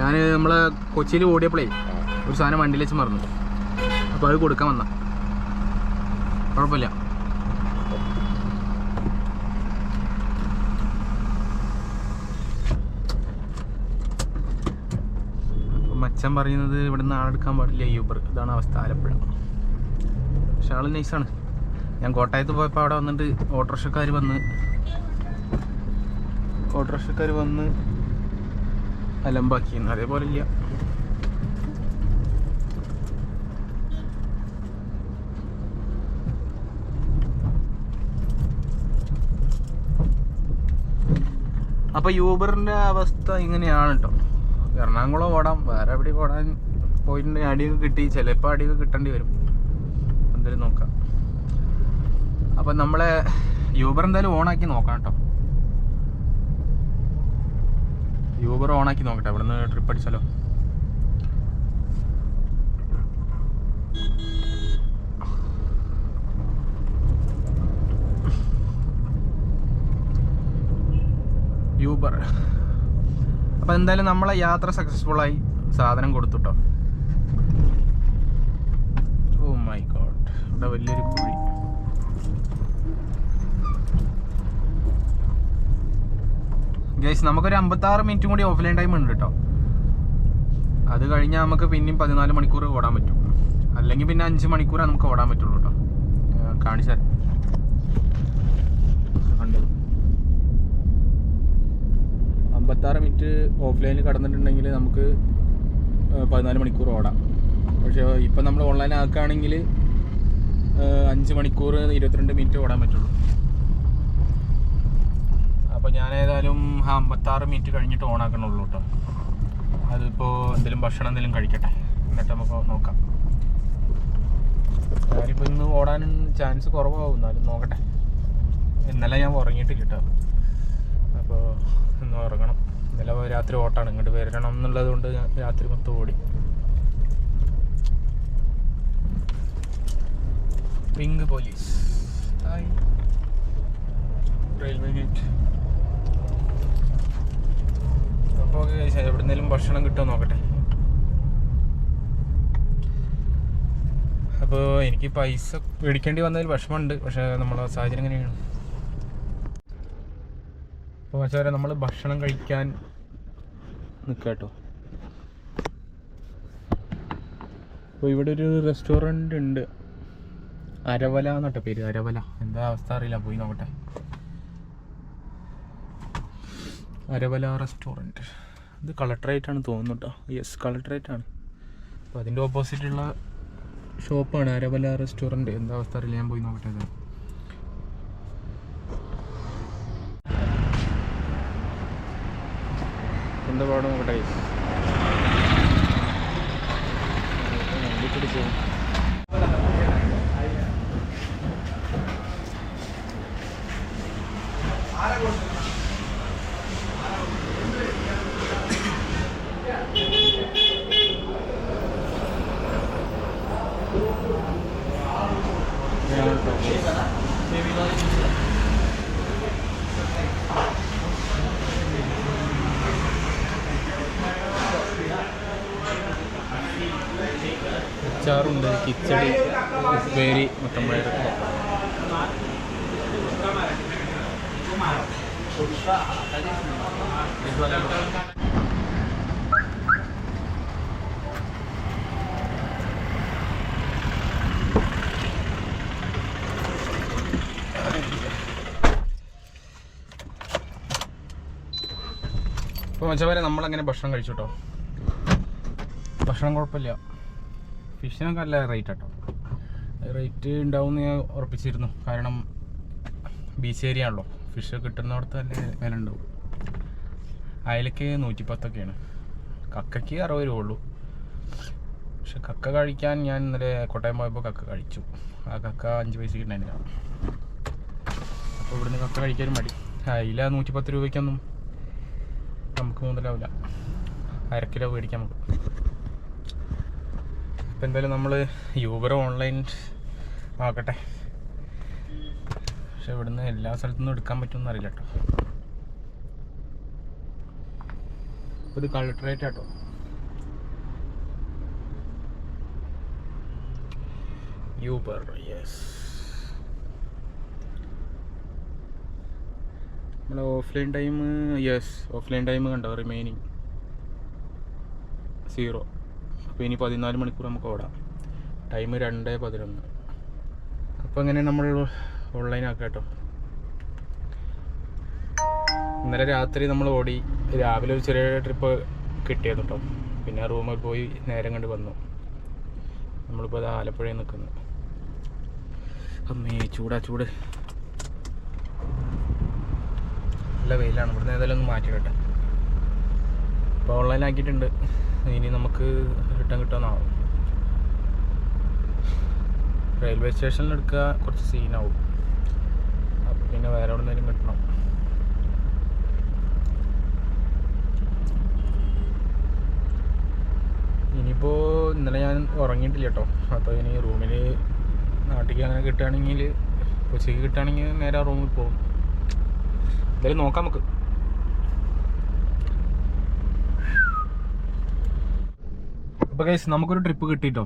ഞാൻ നമ്മളെ കൊച്ചിയിൽ ഓടിയപ്പോഴേ ഒരു സാധനം വണ്ടിയിൽ വെച്ച് മറന്നു. അപ്പോൾ അത് കൊടുക്കാൻ വന്ന. കുഴപ്പമില്ല മച്ചൻ പറയുന്നത് ഇവിടെ നിന്ന് ആളെടുക്കാൻ പാടില്ല യൂബർ ഇതാണ് അവസ്ഥ ആലപ്പുഴ. പക്ഷെ ആൾ നൈസാണ്. ഞാൻ കോട്ടയത്ത് പോയപ്പോൾ അവിടെ വന്നിട്ട് ഓട്ടോറിക്ഷക്കാർ വന്ന് ഓട്ടോറിക്ഷക്കാർ വന്ന് അലമ്പാക്കിയിരുന്നു അതേപോലെ ഇല്ല അപ്പോൾ യൂബറിന്റെ അവസ്ഥ ഇങ്ങനെയാണ് കേട്ടോ എറണാകുളം ഓടാം. വേറെ എവിടെ ഓടാൻ പോയിട്ടുണ്ടെങ്കിൽ അടിയൊക്കെ കിട്ടി. ചിലപ്പോൾ അടിയൊക്കെ കിട്ടേണ്ടി വരും. എന്തായാലും നോക്കാം. അപ്പം നമ്മളെ യൂബർ എന്തായാലും ഓണാക്കി നോക്കാം കേട്ടോ. യൂബർ ഓണാക്കി നോക്കട്ടെ. ഇവിടെ നിന്ന് ട്രിപ്പ് അടിച്ചാലോ? യൂബർ അപ്പോൾ എന്തായാലും നമ്മളെ യാത്ര സക്സസ്ഫുൾ ആയി. സാധനം കൊടുത്തുട്ടോ ഓ മൈ ഗോഡ് ഇവിടെ വലിയൊരു കുഴി. ഗൈസ് നമുക്കൊരു അമ്പത്താറ് മിനിറ്റും കൂടി ഓഫ്ലൈൻ ടൈം ഉണ്ട് കേട്ടോ അത് കഴിഞ്ഞാൽ നമുക്ക് പിന്നെയും പതിനാല് മണിക്കൂർ ഓടാൻ പറ്റും. അല്ലെങ്കിൽ പിന്നെ അഞ്ച് മണിക്കൂറേ നമുക്ക് ഓടാൻ പറ്റുള്ളൂ കേട്ടോ കാണിച്ചാൽ കണ്ടത്. അമ്പത്താറ് മിനിറ്റ് ഓഫ്ലൈനിൽ കടന്നിട്ടുണ്ടെങ്കിൽ നമുക്ക് പതിനാല് മണിക്കൂർ ഓടാം. പക്ഷേ ഇപ്പം നമ്മൾ ഓൺലൈൻ ആക്കുകയാണെങ്കിൽ അഞ്ച് മണിക്കൂർ ഇരുപത്തിരണ്ട് മിനിറ്റ് ഓടാൻ പറ്റുള്ളൂ. അപ്പോൾ ഞാൻ ഏതായാലും അമ്പത്താറ് മിനിറ്റ് കഴിഞ്ഞിട്ട് ഓൺ ആക്കണുള്ളൂ കേട്ടോ അതിപ്പോൾ എന്തെങ്കിലും ഭക്ഷണം എന്തെങ്കിലും കഴിക്കട്ടെ. എന്നിട്ട് നമുക്ക് നോക്കാം. ഞാനിപ്പോൾ ഇന്ന് ഓടാൻ ചാൻസ് കുറവാകും എന്നാലും നോക്കട്ടെ. ഇന്നലെ ഞാൻ ഉറങ്ങിയിട്ടില്ല കേട്ടോ അപ്പോൾ ഇന്ന് ഉറങ്ങണം. ഇന്നലെ രാത്രി ഓട്ടാണ്. ഇങ്ങോട്ട് വരണം എന്നുള്ളത് കൊണ്ട് രാത്രി മൊത്തം ഓടി. പിങ്ക് പോലീസ് റെയിൽവേ ഗേറ്റ് എവിടുന്നേലും ഭക്ഷണം കിട്ടുമോ നോക്കട്ടെ. അപ്പോൾ എനിക്ക് പൈസ മേടിക്കേണ്ടി വന്നതിൽ വിഷമമുണ്ട് പക്ഷേ നമ്മളെ സാഹചര്യം എങ്ങനെയാണ് അപ്പോൾ വെച്ചാൽ നമ്മൾ ഭക്ഷണം കഴിക്കാൻ നിൽക്കുക കേട്ടോ അപ്പോൾ ഇവിടെ ഒരു റെസ്റ്റോറന്റ് ഉണ്ട്. അരവല എന്നട്ടെ പേര് അരവല. എന്താ അവസ്ഥ അറിയില്ല പോയി നോക്കട്ടെ. അരവല റെസ്റ്റോറന്റ് ഇത് കളക്ടറേറ്റ് ആണ് തോന്നുന്നു കേട്ടോ യെസ് കളക്ടറേറ്റ് ആണ് അപ്പോൾ അതിന്റെ ഓപ്പോസിറ്റുള്ള ഷോപ്പാണ് അരവല റെസ്റ്റോറന്റ് എന്താ അവസ്ഥ അറിയില്ല ഞാൻ പോയി നോക്കട്ടെ അത്. എന്താ പാടം നോക്കട്ടെ? പിടിച്ചു അച്ചാറുണ്ട് കിച്ചടി ഉപ്പേരി മുട്ടമ്പയർ ഇപ്പോൾ മച്ചവരെ നമ്മളങ്ങനെ ഭക്ഷണം കഴിച്ചു കേട്ടോ ഭക്ഷണം കുഴപ്പമില്ല. ഫിഷിനൊക്കെ നല്ല റേറ്റ് കേട്ടോ റേറ്റ് ഉണ്ടാവും ഞാൻ ഉറപ്പിച്ചിരുന്നു. കാരണം ബീച്ച് ഏരിയ ആണല്ലോ. ഫിഷ് കിട്ടുന്നിടത്ത് നല്ല വില ഉണ്ടാവും. അയലക്ക് നൂറ്റി പത്തൊക്കെയാണ് കക്കയ്ക്ക് അറുപത് രൂപ ഉള്ളൂ. പക്ഷെ കക്ക കഴിക്കാൻ ഞാൻ ഇന്നലെ കോട്ടയം പോയപ്പോൾ കക്ക കഴിച്ചു. ആ കക്ക അഞ്ച് പൈസ ഉണ്ടായിരുന്നില്ല അപ്പോൾ ഇവിടുന്ന് കക്ക കഴിക്കാനും മടി. അയില നൂറ്റി പത്ത് രൂപയ്ക്കൊന്നും നമുക്ക് മുതലാവില്ല. അര കിലോ മേടിക്കാം നമുക്ക്. ഇപ്പം എന്തായാലും നമ്മൾ യൂബർ ഓൺലൈൻ ആക്കട്ടെ. പക്ഷെ ഇവിടുന്ന് എല്ലാ സ്ഥലത്തുനിന്നും എടുക്കാൻ പറ്റുമെന്ന് അറിയില്ല കേട്ടോ. ഇത് കൾട്ടറേറ്റ് കേട്ടോ യൂബർ യെസ് നമ്മൾ offline time yes offline time കണ്ടോ റിമൈനിങ് സീറോ അപ്പോൾ ഇനി പതിനാല് മണിക്കൂർ നമുക്ക് ഓടാം. ടൈം രണ്ട് പതിനൊന്ന്. അപ്പോൾ അങ്ങനെ നമ്മൾ ഓൺലൈൻ ആക്കാം കേട്ടോ. ഇന്നലെ രാത്രി നമ്മൾ ഓടി. രാവിലെ ഒരു ചെറിയ ട്രിപ്പ് കിട്ടിയത് കേട്ടോ. പിന്നെ റൂമിൽ പോയി നേരം കണ്ട് വന്നു. നമ്മളിപ്പോൾ അത് ആലപ്പുഴയിൽ നിൽക്കുന്നു. അമ്മേ ചൂടാ ചൂട്. നല്ല വെയിലാണ്. ഇവിടുന്ന് ഏതായാലും ഒന്ന് മാറ്റി കേട്ടെ ഇപ്പോൾ ഓൺലൈൻ ആക്കിയിട്ടുണ്ട്. ഇനി നമുക്ക് റിട്ടേൺ കിട്ടുമെന്നാവും റെയിൽവേ സ്റ്റേഷനിൽ എടുക്കുക കുറച്ച് സീനാവും അപ്പം പിന്നെ വേറെ എവിടെ നിന്നും കിട്ടണം. ഇനിയിപ്പോൾ ഇന്നലെ ഞാൻ ഉറങ്ങിയിട്ടില്ല കേട്ടോ. അപ്പോൾ ഇനി റൂമിൽ നാട്ടിലേക്ക് അങ്ങനെ കിട്ടുകയാണെങ്കിൽ ഉച്ചയ്ക്ക് കിട്ടുകയാണെങ്കിൽ നേരെ റൂമിൽ പോകും. എന്തായാലും നോക്കാം നമുക്ക് അപ്പോൾ കേസ് നമുക്കൊരു ട്രിപ്പ് കിട്ടിട്ടോ?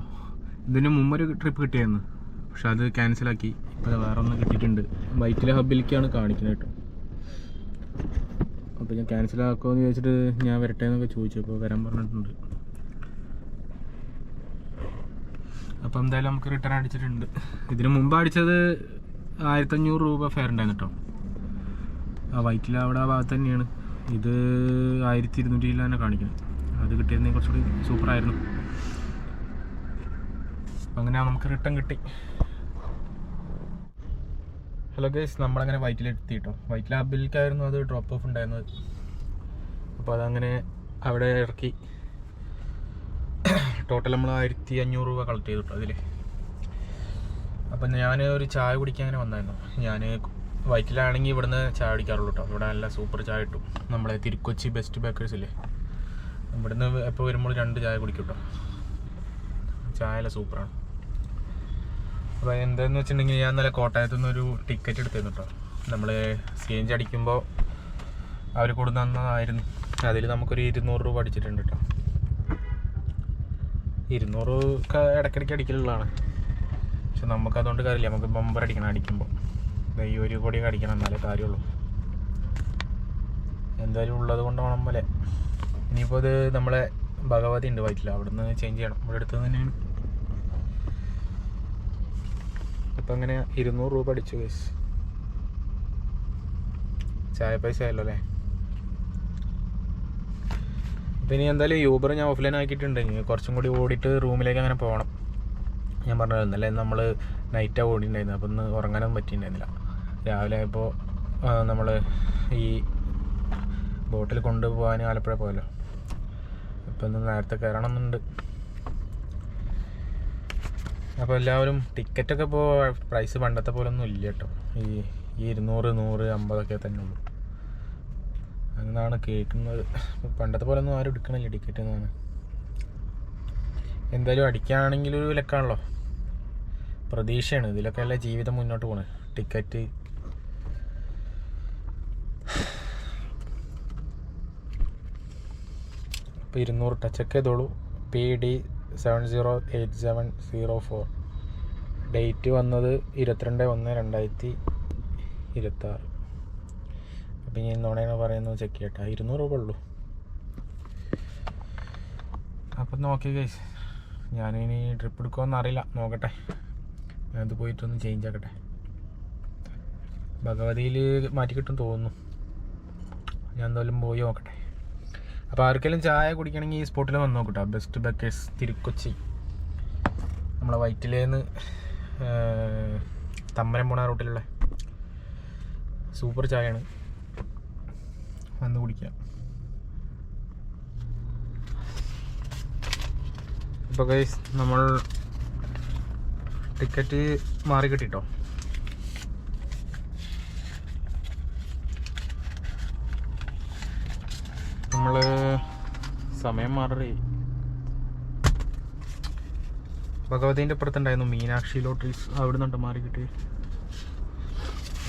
ഇതിന് മുമ്പൊരു ട്രിപ്പ് കിട്ടിയായിരുന്നു. പക്ഷെ അത് ക്യാൻസലാക്കി ഇപ്പോൾ വേറെ ഒന്ന് കിട്ടിയിട്ടുണ്ട്. ബൈക്കിലെ ഹബിലേക്കാണ് കാണിക്കുന്നത് കേട്ടോ. അപ്പോൾ ഞാൻ ക്യാൻസൽ ആക്കുമെന്ന് ചോദിച്ചിട്ട് ഞാൻ വരട്ടെ എന്നൊക്കെ ചോദിച്ചു. അപ്പോൾ വരാൻ പറഞ്ഞിട്ടുണ്ട്. അപ്പോൾ എന്തായാലും നമുക്ക് റിട്ടേൺ അടിച്ചിട്ടുണ്ട്. ഇതിന് മുമ്പ് അടിച്ചത് ആയിരത്തഞ്ഞൂറ് രൂപ ഫെയർ ഉണ്ടായിരുന്നു കേട്ടോ. ആ വൈറ്റിൽ അവിടെ ആ ഭാഗത്ത് തന്നെയാണ്. ഇത് ആയിരത്തി ഇരുന്നൂറ്റി തന്നെ കാണിക്കുന്നത് അത് കിട്ടിയിരുന്നെങ്കിൽ കുറച്ചുകൂടി സൂപ്പറായിരുന്നു അങ്ങനെ നമുക്ക് റിട്ടേൺ കിട്ടി. ഹലോ ഗേസ് നമ്മളങ്ങനെ വൈറ്റിലെത്തി കേട്ടോ വൈറ്റിൽ ഹബിലേക്കായിരുന്നു അത് ഡ്രോപ്പ് ഓഫ് ഉണ്ടായിരുന്നത്. അപ്പോൾ അതങ്ങനെ അവിടെ ഇറക്കി. ടോട്ടൽ നമ്മൾ ആയിരത്തി അഞ്ഞൂറ് രൂപ കളക്ട് ചെയ്തു കേട്ടോ അതിൽ അപ്പം ഞാൻ ഒരു ചായ കുടിക്കാൻ അങ്ങനെ വന്നായിരുന്നു. ഞാൻ വൈറ്റിലാണെങ്കിൽ ഇവിടുന്ന് ചായ അടിക്കാറുള്ളൂ കേട്ടോ ഇവിടെ നല്ല സൂപ്പർ ചായ കിട്ടും. നമ്മളെ തിരുക്കൊച്ചി ബെസ്റ്റ് ബേക്കേഴ്സ് ഇല്ലേ? ഇവിടുന്ന് എപ്പോൾ വരുമ്പോൾ രണ്ട് ചായ കുടിക്കും കേട്ടോ ചായ എല്ലാം സൂപ്പറാണ് അപ്പോൾ എന്താണെന്ന് വെച്ചിട്ടുണ്ടെങ്കിൽ ഞാൻ നല്ല കോട്ടയത്തു നിന്നൊരു ടിക്കറ്റ് എടുത്തിരുന്നു കേട്ടോ നമ്മൾ ചേഞ്ച് അടിക്കുമ്പോൾ അവർ കൊടുന്ന് തന്നതായിരുന്നു. അതിൽ നമുക്കൊരു ഇരുന്നൂറ് രൂപ അടിച്ചിട്ടുണ്ട് കേട്ടോ ഇരുന്നൂറ് ഇടയ്ക്കിടയ്ക്ക് അടിക്കലുള്ളതാണ്. പക്ഷെ നമുക്കതുകൊണ്ട് കാര്യമില്ല. നമുക്ക് ബമ്പർ അടിക്കണം അടിക്കുമ്പോൾ ഈ ഒരു കോടി അടിക്കണം എന്നാലേ കാര്യമുള്ളൂ. എന്തായാലും ഉള്ളത് കൊണ്ട് വേണം പോലെ. ഇനിയിപ്പോൾ ഇത് നമ്മളെ ഭഗവതി ഉണ്ട് വൈറ്റില്ല അവിടുന്ന് ചേഞ്ച് ചെയ്യണം. ഇവിടെ അടുത്ത് തന്നെയാണ്. ഇപ്പം അങ്ങനെ ഇരുന്നൂറ് രൂപ അടിച്ചു കേസ് ചായ പൈസ ആയല്ലോ അല്ലേ? അപ്പം ഇനി എന്തായാലും യൂബർ ഞാൻ ഓഫ്ലൈൻ ആക്കിയിട്ടുണ്ട്. ഇനി കുറച്ചും കൂടി ഓടിയിട്ട് റൂമിലേക്ക് അങ്ങനെ പോകണം. ഞാൻ പറഞ്ഞത് ഇന്നലെ നമ്മൾ നൈറ്റാണ് ഓടിയിട്ടുണ്ടായിരുന്നു അപ്പം ഇന്ന് ഉറങ്ങാനൊന്നും പറ്റിയിട്ടുണ്ടായിരുന്നില്ല. രാവിലെ ആയപ്പോൾ നമ്മൾ ഈ ബോട്ടിൽ കൊണ്ടുപോകാൻ ആലപ്പുഴ പോയല്ലോ. അപ്പം ഇന്ന് നേരത്തെ കയറണം എന്നുണ്ട് അപ്പോൾ എല്ലാവരും ടിക്കറ്റൊക്കെ ഇപ്പോൾ പ്രൈസ് പണ്ടത്തെ പോലെ ഒന്നും ഇല്ല കേട്ടോ. ഈ ഈ ഇരുന്നൂറ് നൂറ് അമ്പതൊക്കെ തന്നെ ഉള്ളൂ. എന്നാണ് കേൾക്കുന്നത്. പണ്ടത്തെ പോലെ ഒന്നും ആരും എടുക്കണില്ല ടിക്കറ്റ് എന്നാണ് എന്തായാലും അടിക്കുകയാണെങ്കിൽ ഒരു ലക്കാണല്ലോ. പ്രതീക്ഷയാണ്. ഇതിലൊക്കെ അല്ലേ ജീവിതം മുന്നോട്ട് പോണേ. ടിക്കറ്റ് അപ്പോൾ ഇരുന്നൂറ് ടച്ചൊക്കെ ചെയ്തോളൂ P D seven zero eight seven zero four date വന്നത് ഇരുപത്തിരണ്ട് ഒന്ന് രണ്ടായിരത്തി ഇരുപത്താറ്. അപ്പം ഇനി നുണയാണ് പറയുന്നത് ചെക്ക് ചെയ്യട്ടെ. ഇരുന്നൂറ് രൂപ ഉള്ളൂ. അപ്പം നോക്കി ഗൈസ് ഞാനിനി ട്രിപ്പ് എടുക്കുമെന്ന് അറിയില്ല. നോക്കട്ടെ. ഞാനത് പോയിട്ടൊന്ന് ചേഞ്ച് ആക്കട്ടെ. ഭഗവതിയിൽ മാറ്റി കിട്ടും തോന്നുന്നു. ഞാൻ എന്തായാലും പോയി നോക്കട്ടെ. അപ്പോൾ ആർക്കെങ്കിലും ചായ കുടിക്കണമെങ്കിൽ ഈ സ്പോട്ടിൽ വന്ന് നോക്കട്ടോ. Best bakers Thirukochi. നമ്മളെ വൈറ്റിലേന്ന് തമ്മനം പോണ റൂട്ടിലുള്ള സൂപ്പർ ചായയാണ്. വന്ന് കുടിക്കാം. ഇപ്പോൾ ഗൈസ് നമ്മൾ ടിക്കറ്റ് മാറി കിട്ടിട്ടോ നമ്മൾ സമയം മാറി. ഭഗവതിന്റെ അപ്പുറത്തുണ്ടായിരുന്നു മീനാക്ഷി ലോട്ടറീസ് അവിടെ നിന്നുണ്ട് മാറി കിട്ടി.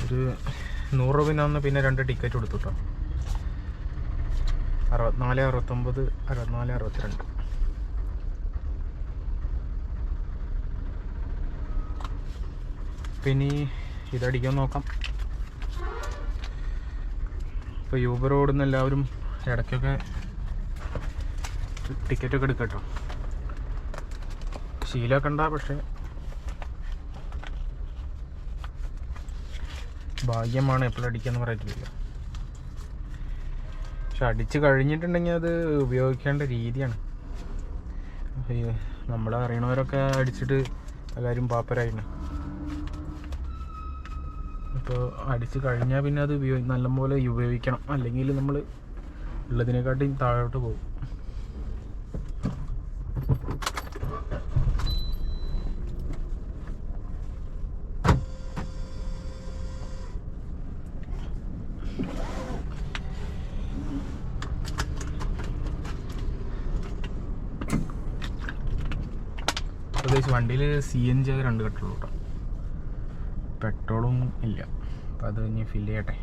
ഒരു നൂറ് രൂപ പിന്നെ രണ്ട് ടിക്കറ്റ് കൊടുത്തു കേട്ടോ അറുപത്തിനാല് അറുപത്തൊമ്പത് അറുപത്തിനാല് അറുപത്തിരണ്ട്. പിന്നെ ഇതടിക്കാൻ നോക്കാം. ഇപ്പോൾ യൂബർ ഓടുന്ന എല്ലാവരും ഇടയ്ക്കൊക്കെ ടിക്കറ്റൊക്കെ എടുക്കട്ടോ. ശീലമൊക്കെ പക്ഷേ. ഭാഗ്യമാണ് എപ്പോഴും അടിക്കാന്ന് പറയത്തില്ല പക്ഷെ അടിച്ച് കഴിഞ്ഞിട്ടുണ്ടെങ്കിൽ അത് ഉപയോഗിക്കേണ്ട രീതിയാണ്. നമ്മളെ അറിയണവരൊക്കെ അടിച്ചിട്ട് എല്ലാവരും പാപ്പരായിരുന്നു അപ്പോൾ അടിച്ച് കഴിഞ്ഞാൽ പിന്നെ അത് ഉപയോഗി നല്ലപോലെ ഉപയോഗിക്കണം. അല്ലെങ്കിൽ നമ്മൾ ഉള്ളതിനെക്കാട്ടിയും താഴോട്ട് പോകും. പ്രത്യേകിച്ച് വണ്ടിയിൽ സി എൻ ജി അത് രണ്ട് കെട്ടുള്ളൂ കേട്ടോ. പെട്രോളും ഇല്ല. അപ്പോൾ അത് ഇനി ഫില്ല് ചെയ്യട്ടെ.